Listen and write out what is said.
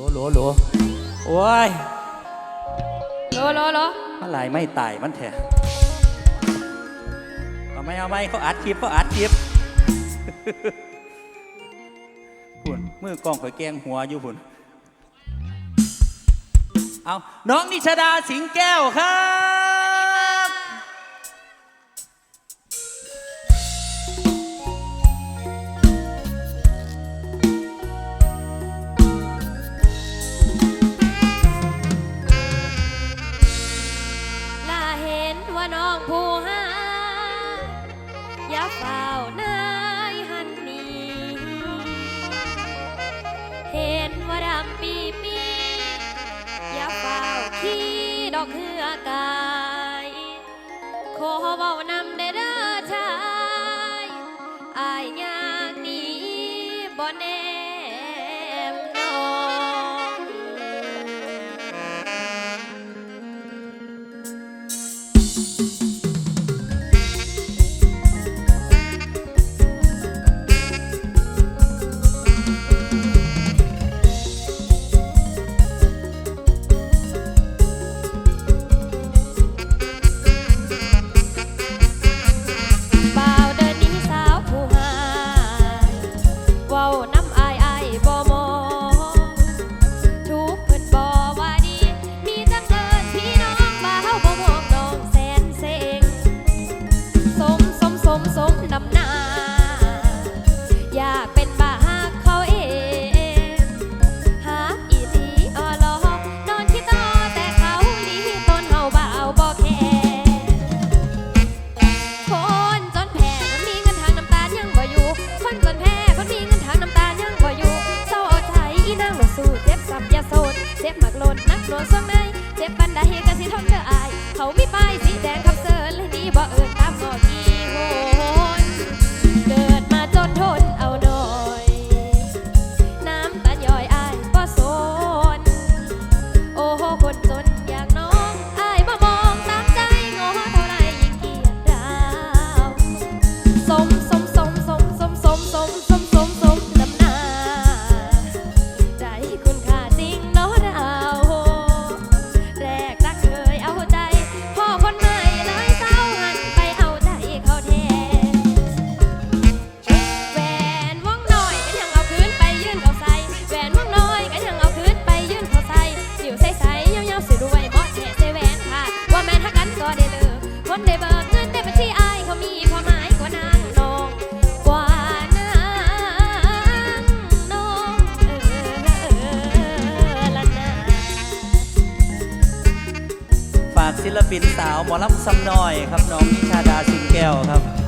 โหลโหลโอ้ยโลโลโลมันหลายไม่ตายมันแท้เอาไหมเอาไหมเขาอัดคลิปเขาอัดคลิปพุ่นมือกล้องข่อยแกงหัวอยู่พุ่นเอาน้องนิชดาสิงแก้วครับ อย่าเฝ้านายหันนีเห็นว่าดำปีปีอย่าเฝ้าขี้ดอกเหือกายขอเว้านำได้เด้อชายอายอยากนี้บ่แน สู้เจ็บสับยาโสดเจ็บหมักโลดนักหน่วงสวงในเจ็บบันไดก็สิทนเธออาย เขามีป้ายสีแดงคำเสิร์ คนได้เบิกเงินได้บัญชีอายเขามีความหมายกว่านางนองกว่านางนองเออละนาฝากศิลปินสาวหมอลำซ้ำน้อยครับน้องนิชาดาสิงแก้วครับ